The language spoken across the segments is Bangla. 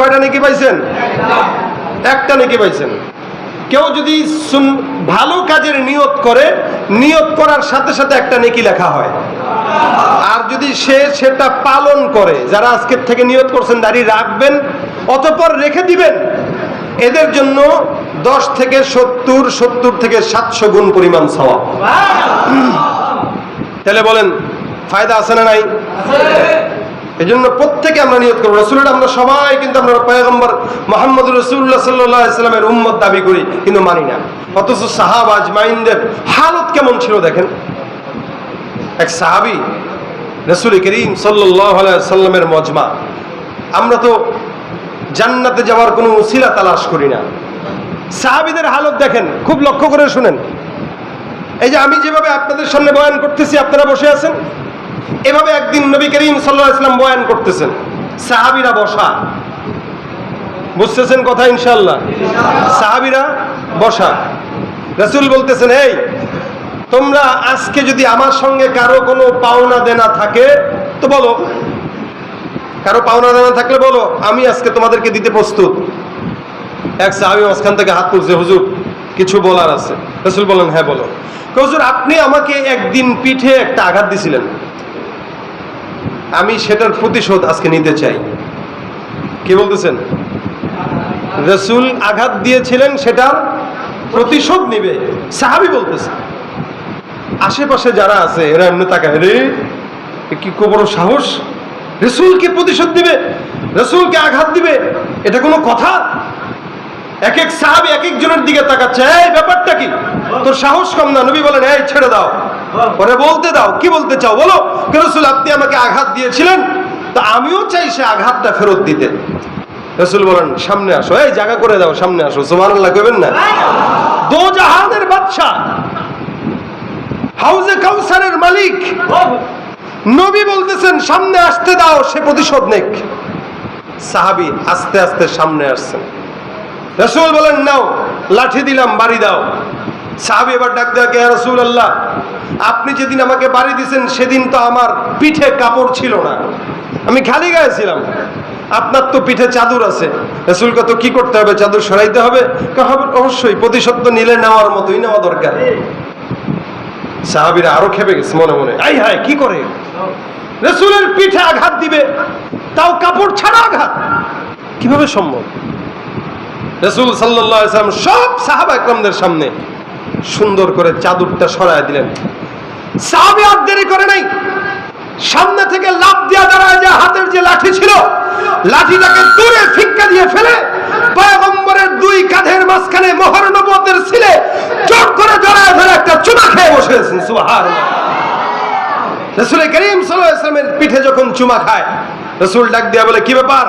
কয়টা নাকি পাইছেন? একটা নাকি পাইছেন। কেউ যদি ভালো কাজের নিয়ত করে নিয়ত করার সাথে সাথে একটা নেকি লেখা হয়। আর যদি সে সেটা পালন করে যারা আজকের থেকে নিয়ত করছেন দাড়ি রাখবেন অতপর রেখে দিবেন এদের জন্য দশ থেকে সত্তর সত্তর থেকে সাতশো গুণ পরিমাণ সওয়াব। তাহলে বলেন ফায়দা আছে না নাই? এই জন্য প্রত্যেকে আমরা নিয়ত করব। রসুলের আমরা সবাই কিন্তু আমরা পয়গম্বর মোহাম্মদ রসুল্লাহ সাল্লাহ ইসলামের উম্মত দাবি করি, কিন্তু মানি না। অথচ সাহাবাজ মাইনদের হালত কেমন ছিল দেখেন? এক সাহাবি, রসুল করিম সাল্লাহ সাল্লামের মজমা। আমরা তো জান্নাতে যাওয়ার কোনো উসিলা তালাশ করি না। সাহাবিদের হালত দেখেন, খুব লক্ষ্য করে শুনেন। এই যে আমি যেভাবে আপনাদের সামনে বয়ান করতেছি, আপনারা বসে আছেন? এভাবে একদিন নবী করিম সাল্লাহ ইসলাম বয়ান করতেছেন, সাহাবিরা বসা। বুঝতেছেন কথা ইনশাল্লাহ সাহাবিরা বসা। রসুল বলতেছেন, এই, তোমরা আজকে যদি আমার সঙ্গে কারও কোনো পাওনা দেনা থাকে, তো বলো। কারও পাওনা দেনা থাকলে বলো, আমি আজকে তোমাদেরকে দিতে প্রস্তুত। এক সাহাবি মাঝখান থেকে হাত তুলছে, হুজুর, কিছু বলার আছে। রসুল বলেন হ্যাঁ বলো। হুজুর, আপনি আমাকে একদিন পিঠে একটা আঘাত দিছিলেন। আমি সেটার প্রতিশোধ আজকে নিতে চাই। কি বলতেছেন? রসুল আঘাত দিয়েছিলেন, সেটার প্রতিশোধ নিবে। সাহাবি বলতেছে, আশেপাশে যারা আছে, এরা এমনি তাকায়, রে কি বড় সাহস? রসুলকে প্রতিশোধ দিবে রসুলকে আঘাত দিবে? এটা কোনো কথা? এক এক সাহাবি এক একজনের দিকে তাকাচ্ছে, এই, ব্যাপারটা কি? তোর সাহস কম না? নবী বলেন, এই, ছেড়ে দাও। পরে বলতে দাও, কি বলতে চাও? বলো। রসুল, আপনি আমাকে আঘাত দিয়েছিলেন, তা আমিও চাই সে আঘাতটা ফেরত দিতে। রসুল বলেন, সামনে আসো, এই, জায়গা করে দাও, সামনে আসো। সুমান আল্লাহ না? দো জাহানের বাদশা হাউজে কাউসারের মালিক। নবী বলতেছেন, সামনে আসতে দাও, সে প্রতিশোধ নেক। সাহাবি আস্তে আস্তে সামনে আসছেন। রসুল বলেন, নাও, লাঠি দিলাম, বাড়ি দাও। সাহাবি এবার ডাক দেওয়া কে রসুল আল্লাহ আপনি যেদিন আমাকে বাড়ি দিয়েছেন, সেদিন তো আমার পিঠে কাপড় ছিল না। আমি খালি গায়ে ছিলাম। আপনার তো পিঠে চাদর আছে। রসুল কত কি করতে হবে? চাদর সরাইতে হবে? অবশ্যই, প্রতিশোধ নিলে নেওয়ার মতোই নেওয়া দরকার। সাহাবিরা আরও খেপে গেছে মনে মনে। আই হায়, কি করে? রসুলের পিঠে আঘাত দিবে, তাও কাপড় ছাড়া আঘাত? কীভাবে সম্ভব? রসুল সাল্লাম সব সাহাবা একরমদের সামনে সুন্দর করে চাদরটা সরায় দিলেন। সাহাবি আর দেরি করে নাই। সামনে থেকে লাভ দিয়া দাঁড়ায় যে হাতের যে লাঠি ছিল, লাঠিটাকে দূরে ফিক্কা দিয়ে ফেলে পয়গম্বরের দুই কাঁধের মাঝখানে মোহর নবতের ছিলে চট করে জড়ায় ধরে একটা চুমা খেয়ে বসে আছেন সুবহানাল্লাহ। রসুল করিম সাল্লাল্লাহু আলাইহি ওয়াসাল্লামের পিঠে যখন চুমা খায় রসুল ডাক দিয়া বলে, কি ব্যাপার?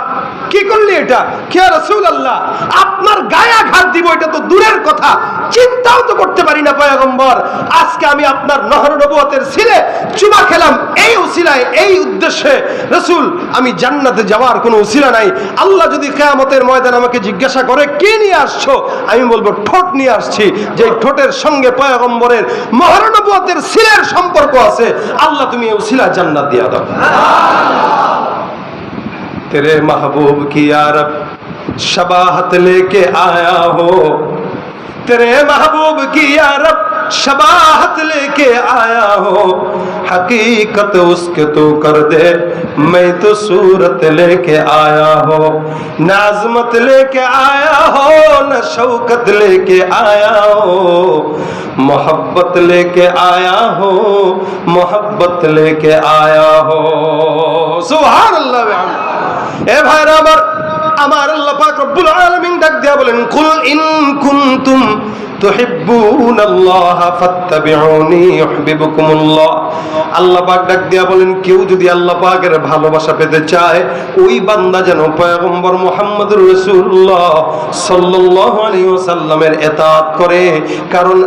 কি করলি এটা? কে রসুল আল্লাহ আপনার গায়ে আঘাত দিব, এটা তো দূরের কথা। চিন্তাও তো করতে পারি না, পয়াগম্বর। আজকে আমি আপনার নহর নবুয়তের ছিলে চুমা খেলাম এই উসিলায়, এই উদ্দেশ্যে। রসুল, আমি জান্নাতে যাওয়ার কোনো উসিলা নাই। আল্লাহ যদি কেয়ামতের ময়দান আমাকে জিজ্ঞাসা করে, কে নিয়ে আসছো? আমি বলব, ঠোঁট নিয়ে আসছি। যে ঠোঁটের সঙ্গে পয়গম্বরের মহারণবতের সিলের সম্পর্ক আছে, আল্লাহ তুমি উসিলা জান্নাত দিয়া দাও। तेरे महबूब की यारब शबाहत लेके आया हो। तेरे महबूब की यारब शबाहत लेके आया हो। हकीकत उसके तो कर दे, मैं तो सूरत लेके आया हो। नाजमत लेके आया हो, न शौकत लेके आया हो। मोहब्बत लेके आया हो, मोहब्बत लेके आया हो। सुभान अल्लाह। এ আমার আমার আল্লাহ রব্বুল ডাক দিয়া বলেন, কুল ইন কুনতুম ইউহিব্বুকুমুল্লাহ। আল্লাহ ডাক দিয়া বলেন, কেউ যদি ভালোবাসা পেতে চায়, ওই বান্দা যেন আলাইহি ওয়াসাল্লামের করে। কারণ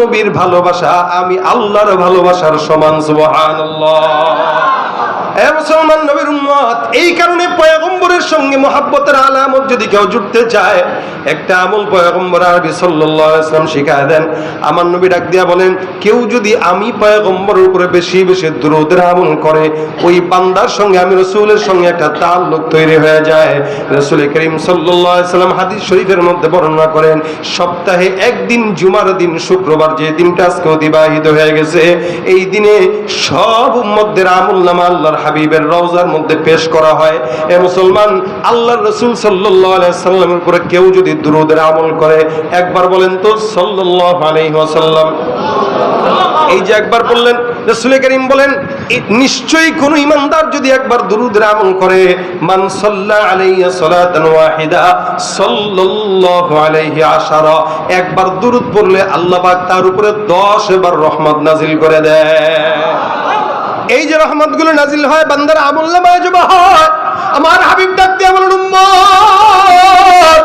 নবীর ভালোবাসা, আমি আল্লাহর ভালোবাসার সমান, সুবহানাল্লাহ। এ মুসলমান নবীর উম্মত, এই কারণে পয়গম্বরের সঙ্গে মহাব্বতের আলামত যদি কেউ জুটতে চায়, একটা আমল পয়গম্বর আরবি আলাইহি শিখায় দেন। আমার নবী ডাক দিয়া বলেন, কেউ যদি আমি পয়গম্বরের উপরে বেশি বেশি দরুদের আমল করে, ওই বান্দার সঙ্গে আমি রসুলের সঙ্গে একটা তাল্লুক তৈরি হয়ে যায়। রসুল করিম আলাইহি হাদিস শরীফের মধ্যে বর্ণনা করেন, সপ্তাহে একদিন জুমার দিন শুক্রবার যে দিনটা আজকে অতিবাহিত হয়ে গেছে, এই দিনে সব উম্মতদের আমল নামা আল্লাহর হাবিবের রওজার মধ্যে পেশ করা হয়। এ মুসলমান, আল্লাহর রসুল আলাইহি সাল্লামের উপরে কেউ যদি দুরুদের আমল করে, একবার বলেন তো সাল্লাল্লাহু আলাইহি ওয়াসাল্লাম। এই যে একবার বললেন, রসুল করিম বলেন নিশ্চয়ই কোন ইমানদার যদি একবার দুরুদের আমল করে, মান সাল্লা আলাইয়া সালাতান ওয়াহিদা সাল্লাল্লাহু আলাইহি আশারা, একবার দুরুদ পড়লে আল্লাহ পাক তার উপরে 10 বার রহমত নাজিল করে দেয় এই যে রহমতগুলো নাজিল হয়, বান্দার আমল নামায় জমা হয়, আমার হাবিব ডাক দিয়ে বলেন, উম্মত!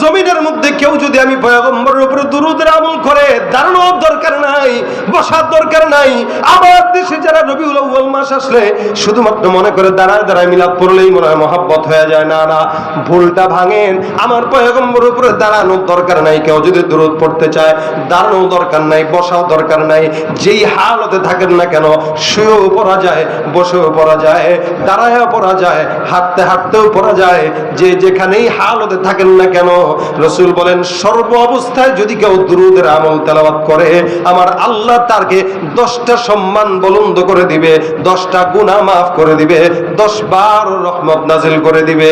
জমিনের মধ্যে কেউ যদি আমি পয়গম্বরের উপরে দুরুদের আমল করে, দাঁড়ানোর দরকার নাই, বসার দরকার নাই আমার দেশে যারা রবিউল আউ্বাল মাস আসলে শুধুমাত্র মনে করে দাঁড়ায় দাঁড়ায় মিলাদ পড়লেই মনে হয় মহাব্বত হয়ে যায়। না না, ভুলটা ভাঙেন। আমার পয়গম্বরের উপরে দাঁড়ানোর দরকার নাই। কেউ যদি দূরত পড়তে চায় দাঁড়ানো দরকার নাই বসাও দরকার নাই, যেই হালতে থাকেন না কেন, শুয়েও পড়া যায়, বসেও পড়া যায়, দাঁড়ায়ও পড়া যায়, হাঁটতে হাঁটতেও পড়া যায়, যে যেখানেই হালতে থাকেন না কেন? রসুল বলেন, সর্ব অবস্থায় যদি কেউ দুরুদের আমল তেলাওয়াত করে, আমার আল্লাহ তারকে দশটা সম্মান বলন্দ করে দিবে, দশটা গুনাহ মাফ করে দিবে, দশ বার রহমত নাজিল করে দিবে।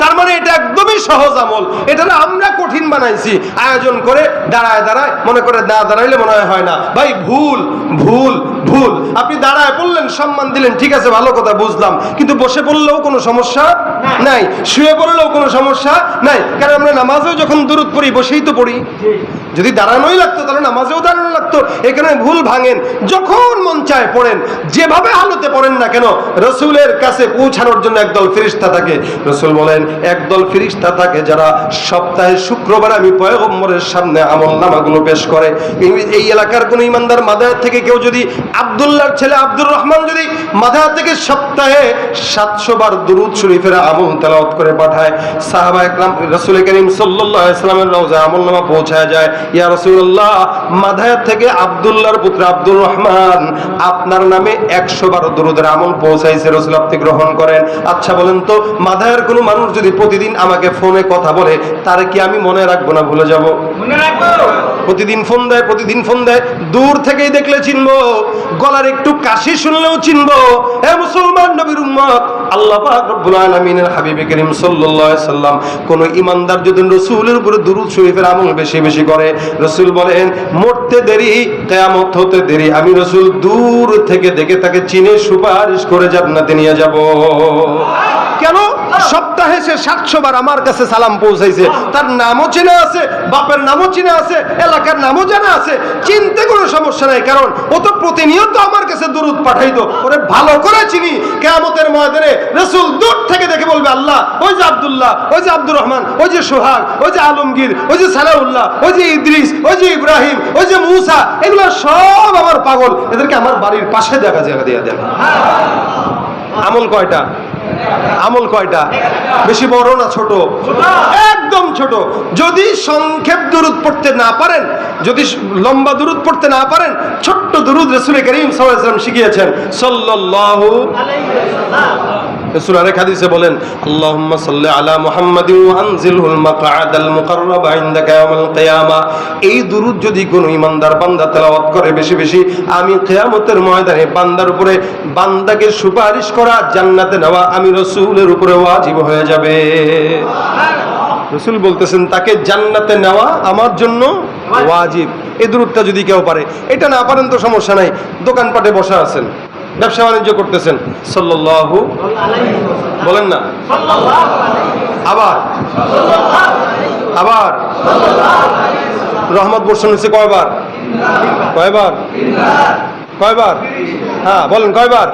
তার মানে এটা একদমই সহজ আমল। এটা না আমরা কঠিন বানাইছি। আয়োজন করে দাঁড়ায় দাঁড়ায়, মনে করে না দাঁড়াইলে মনে হয় না। ভাই, ভুল ভুল ভুল। আপনি দাঁড়ায় বললেন সম্মান দিলেন, ঠিক আছে, ভালো কথা, বুঝলাম। কিন্তু বসে পড়লেও কোনো সমস্যা নাই। শুয়ে পড়লেও কোনো সমস্যা নাই। কারণ আমরা নামাজেও যখন দূরত পড়ি, বসেই তো পড়ি। যদি দাঁড়ানোই লাগতো, তাহলে নামাজেও দাঁড়ানো লাগতো। এখানে ভুল ভাঙেন। যখন মন চায় পড়েন। যেভাবে হালতে পড়েন না কেন, রসুলের কাছে পৌঁছানোর জন্য একদল ফিরিস্তা থাকে। রসুল বলেন, একদল ফিরিস্তা থাকে যারা সপ্তাহে শুক্রবার আমি পয়গম্বরের সামনে আমল নামাগুলো পেশ করে। এই- এলাকার কোন ইমানদার মাদার থেকে কেউ যদি আবদুল্লাহর ছেলে আব্দুর রহমান যদি মাদার থেকে সপ্তাহে সাতশো বার দুরুদ শরীফের আমল তেলাওয়াত করে পাঠায়। সাহাবা একরাম রসুল করিম সাল্লাল্লাহু আলাইহি সাল্লামের রওজা আমল নামা পৌঁছায় যায়। ইয়া রাসূলুল্লাহ মাদায়াত থেকে আব্দুল্লাহর পুত্র আব্দুর রহমান আপনার নামে একশো বার দরুদের আমল পৌঁছাইছে রসুল আপনি গ্রহণ করেন। আচ্ছা বলেন তো মাদায়ার কোনো মানুষ যদি প্রতিদিন আমাকে ফোনে কথা বলে তার কি আমি মনে রাখব না ভুলে যাব? প্রতিদিন ফোন দেয় প্রতিদিন ফোন দেয় দূর থেকেই দেখলে চিনবো। গলার একটু কাশি শুনলেও চিনবো। হে মুসলমান নবীর উম্মত সাল্লাম কোন ইমানদার যদি বেশি বেশি করে, রাসূল বলেন দেরি, আমি রাসূল দূর থেকে দেখে তাকে চিনে সুপারিশ করে জান্নাতে নিয়ে যাব। কেন? সপ্তাহে সে সাতশো বার আমার কাছে সালাম পৌঁছাইছে। তার নামও চেনা আছে, বাপের নামও চেনা আছে, এলাকার নামও জানা আছে। চিনতে কোনো সমস্যা নাই, কারণ ও তো প্রতিনিয়ত আমার কাছে দুরুদ পাঠাইতো। ওরে ভালো করে চিনি, কেয়ামতের ময়দানে রসুল দূর থেকে দেখে বলবে, আল্লাহ, ওই যে আব্দুল্লাহ, ওই যে আব্দুর রহমান, ওই যে সোহাগ, ওই যে আলমগীর, ওই যে সালাউল্লাহ, ওই যে ইদ্রিস, ওই যে ইব্রাহিম, ওই যে মুসা, এগুলো সব আমার পাগল। এদেরকে আমার বাড়ির পাশে দেখা জায়গা দিয়ে দেন। আমল কয়টা? আমল কয়টা? বেশি বড় না ছোট? একদম ছোট। যদি সংক্ষেপ দূরত পড়তে না পারেন, যদি লম্বা দূরত পড়তে না পারেন, ছোট্ট দূরত রসুল করিম সাল্লাম শিখিয়েছেন। সাল্লাল্লাহু এই যদি ইমানদার বান্দা তেলাওয়াত করে বেশি বেশি, আমি ময়দানে বান্দার উপরে বান্দাকে সুপারিশ করা, জান্নাতে নেওয়া, আমি রসুলের উপরে ওয়াজিব হয়ে যাবে। রসুল বলতেছেন, তাকে জান্নাতে নেওয়া আমার জন্য ওয়াজিব। এই দূরত্বটা যদি কেউ পারে, এটা না পারেন তো সমস্যা নাই, দোকানপাটে বসা আছেন। ব্যবসা বাণিজ্য করতেছেন। সাল্লু বলেন না। আবার। আবার। রহমত বর্ষণ হয়েছে কয়বার? কয়বার? কয়বার? হ্যাঁ বলেন কয়বার?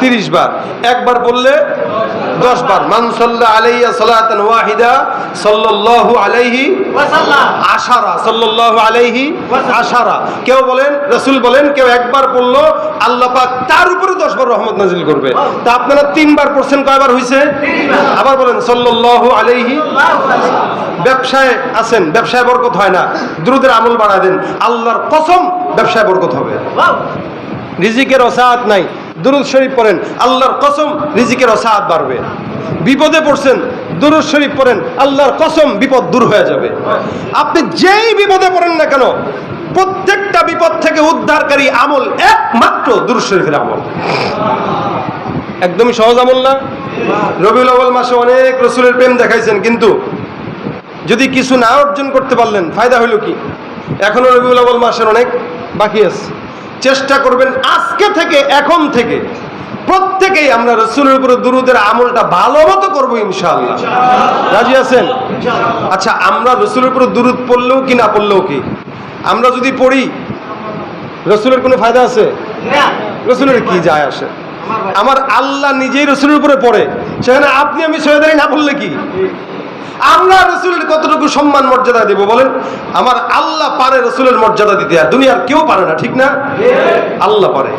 তিরিশ বার। একবার বললে দশ বার মান সাল্লা আলাইয়া সালাতান ওয়াহিদা সাল্লাল্লাহু আলাইহি আশারা সাল্লাল্লাহু আলাইহি আশারা। কেউ বলেন রাসূল বলেন কেউ একবার পড়ল আল্লাহ পাক তার উপরে দশ বার রহমত নাজিল করবে। তা আপনারা তিনবার পড়ছেন কয়বার হইছে? আবার বলেন সাল্লাল্লাহু আলাইহি ব্যবসায় আছেন ব্যবসায় বরকত হয় না। দ্রুতের আমল বাড়ায় দেন। আল্লাহর কসম ব্যবসায় বরকত হবে। রিজিকের অসাহাত নাই। দুরুদ শরীফ পড়েন, আল্লাহর কসম রিজিকের অসাহাত বাড়বে। বিপদে পড়ছেন, দুরুদ শরীফ পড়েন, আল্লাহর কসম বিপদ দূর হয়ে যাবে। আপনি যেই বিপদে পড়েন না কেন, প্রত্যেকটা বিপদ থেকে উদ্ধারকারী আমল একমাত্র দুরুদ শরীফের আমল। একদমই সহজ আমল না। রবিউল আউ্বাল মাসে অনেক রসুলের প্রেম দেখাইছেন, কিন্তু যদি কিছু না অর্জন করতে পারলেন, ফায়দা হইল কি? এখনও রবিউল আউ্বাল মাসের অনেক বাকি আছে। চেষ্টা করবেন আজকে থেকে এখন থেকে। প্রত্যেকেই আমরা রসুলের উপরে দুরুদের আমলটা ভালো মতো করব ইনশাআল্লাহ। রাজি আছেন? আচ্ছা আমরা রসুলের উপরে দুরুদ পড়লেও কি না পড়লেও কি? আমরা যদি পড়ি রসুলের কোনো ফায়দা আছে? রসুলের কি যায় আসে? আমার আল্লাহ নিজেই রসুলের উপরে পড়ে। সেখানে আপনি আমি সৈয়দারি না বললে কি? আমরা রসুলের কতটুকু সম্মান, মর্যাদা দেব বলেন? আমার আল্লাহ পারে রসুলের মর্যাদা দিতে, আর দুনিয়ার কেউ পারে না, ঠিক না? আল্লাহ পারে।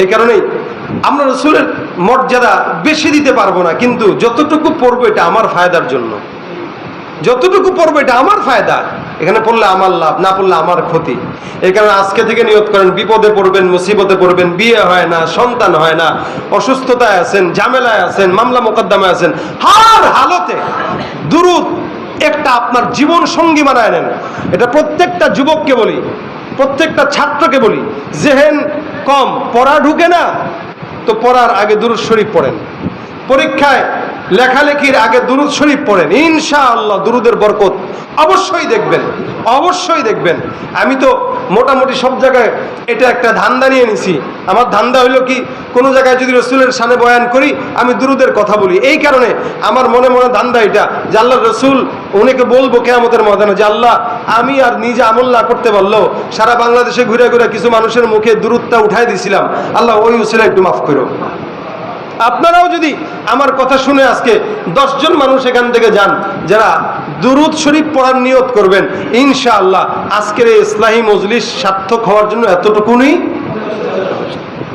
এই কারণেই আমরা রসুলের মর্যাদা বেশি দিতে পারব না, কিন্তু যতটুকু পড়ব এটা আমার ফায়দার জন্য। যতটুকু পড়ব এটা আমার ফায়দা। এখানে পড়লে আমার লাভ, না পড়লে আমার ক্ষতি। এই কারণে আজকে থেকে নিয়ত করেন, বিপদে পড়বেন, মুসিবতে পড়বেন, বিয়ে হয় না, সন্তান হয় না, অসুস্থতায় আছেন, ঝামেলায় আছেন, মামলা মোকদ্দমায় আছেন, হার হালতে, দুরুদ একটা আপনার জীবন সঙ্গী বানায় নেন। এটা প্রত্যেকটা যুবককে বলি, প্রত্যেকটা ছাত্রকে বলি, জেহেন কম, পড়া ঢুকে না, তো পড়ার আগে দুরুদ শরীফ পড়েন। পরীক্ষায় লেখালেখির আগে দুরুদ শরীফ পড়েন। ইনশা আল্লাহ দুরুদের বরকত অবশ্যই দেখবেন অবশ্যই দেখবেন। আমি তো মোটামুটি সব জায়গায় এটা একটা ধান্দা নিয়ে নিছি। আমার ধান্দা হলো কি, কোনো জায়গায় যদি রসুলের সামনে বয়ান করি, আমি দুরুদের কথা বলি। এই কারণে আমার মনে মনে ধান্দা এটা যে আল্লাহ রসুল, উনিকে বলব কেয়ামতের ময়দানে যে আল্লাহ, আমি আর নিজে আমল না করতে পারলেও সারা বাংলাদেশে ঘুরে ঘুরে কিছু মানুষের মুখে দূরত্বটা উঠাই দিছিলাম। আল্লাহ ওই উসিলা একটু মাফ করো। আপনারাও যদি আমার কথা শুনে আজকে দশজন মানুষ এখান থেকে যান, যারা দুরুদ শরীফ পড়ার নিয়ত করবেন, ইনশাআল্লাহ আজকের এই ইসলাহী মজলিস সার্থক হওয়ার জন্য এতটুকুনি।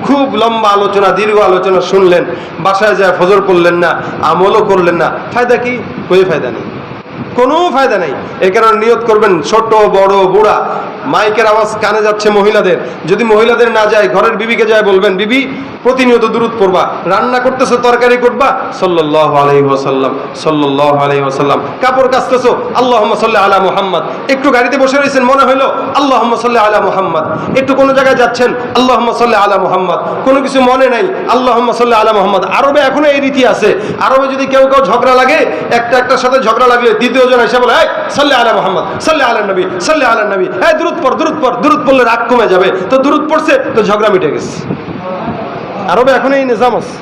খুব লম্বা আলোচনা, দীর্ঘ আলোচনা শুনলেন, বাসায় যায় ফজর করলেন না, আমলও করলেন না। ফায়দা কি? কোনো ফায়দা নেই। কোনো ফায়দা নেই। এই কারণে নিয়ত করবেন, ছোট, বড়, বুড়া। মাইকের আওয়াজ কানে যাচ্ছে মহিলাদের। যদি মহিলাদের না যায়, ঘরের বিবিকে যায় বলবেন, বিবি, প্রতিনিয়ত দূরত পড়বা। রান্না করতেছো, তরকারি করবা? সাল্লাহ আলহি ওসাল্লাম সাল্লাহ আলহি ওসাল্লাম কাপড় কাচতেছো? আল্লাহ সাল্লাহ আলা মুহাম্মদ। একটু গাড়িতে বসে রয়েছেন মনে হইল আল্লাহ সাল্লাহ আলা মুহাম্মদ। একটু কোনো জায়গায় যাচ্ছেন আল্লাহ সাল্লাহ আলা মুহাম্মদ। কোনো কিছু মনে নাই আল্লাহ সাল্লাহ আলা মুহাম্মদ। আরবে এখনও এই রীতি আছে। আরবে যদি কেউ কেউ ঝগড়া লাগে একটা একটার সাথে ঝগড়া লাগলে দ্বিতীয় জন এসে বলে, এই সাল্লাহ আলা মুহাম্মদ সাল্লাহ আলা নবী সাল্লাহ আলা নবী। হ্যাঁ দূরত পর দূরত পর দূরত পড়লে রাগ কমে যাবে। তো দূরত পড়ছে, তো ঝগড়া মিটে গেছে। আরবে এখন এই নিজাম আছে।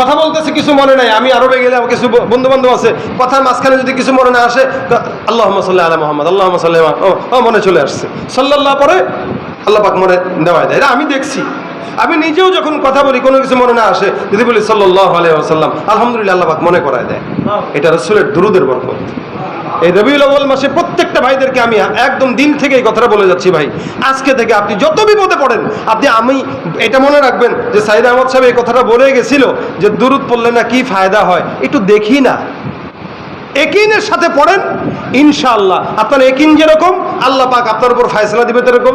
কথা বলতেছে, কিছু মনে নাই। আমি আরবে গেলে আমার কিছু বন্ধু বান্ধব আছে। কথার মাঝখানে যদি কিছু মনে না আসে আল্লাহ সাল্লাহ আলা মোহাম্মদ আল্লাহ সাল্লাহ ও, মনে চলে আসছে। সাল্লাল্লাহ পরে আল্লাহ পাক মনে দেওয়ায় দেয়। এটা আমি দেখছি। আমি নিজেও যখন কথা বলি, কোনো কিছু মনে না আসে, যদি বলি সাল্লাহ আলাইসাল্লাম আলহামদুলিল্লাহ আল্লাহ মনে করায় দেয়। এটা রসুলের দুরুদের বরকত। এই রবিউল আউ্বাল মাসে প্রত্যেকটা ভাইদেরকে আমি একদম দিন থেকে এই কথাটা বলে যাচ্ছি ভাই, আজকে থেকে আপনি যত বিপদে পড়েন, আপনি আমি, এটা মনে রাখবেন যে সাইদ আহমদ সাহেব এই কথাটা বলে গেছিল যে দুরুদ পড়লে না কি ফায়দা হয়, একটু দেখি না। একিনের সাথে পড়েন, ইনশাআল্লাহ। আপনার একিন যেরকম, আল্লাহ পাক আপনার উপর ফায়সলা দিবে এরকম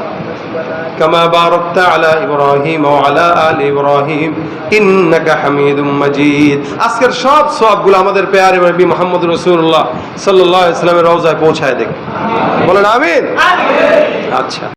كما باركت على إبراهيم وعلى آل إبراهيم إنك حميد مجيد আজকের সব সবগুলো আমাদের পেয়ারে নবী মোহাম্মদ রাসূলুল্লাহ সাল্লাল্লাহু আলাইহি ওয়াসাল্লামের রওজায় পৌঁছায় দেখ বলেন আমিন আচ্ছা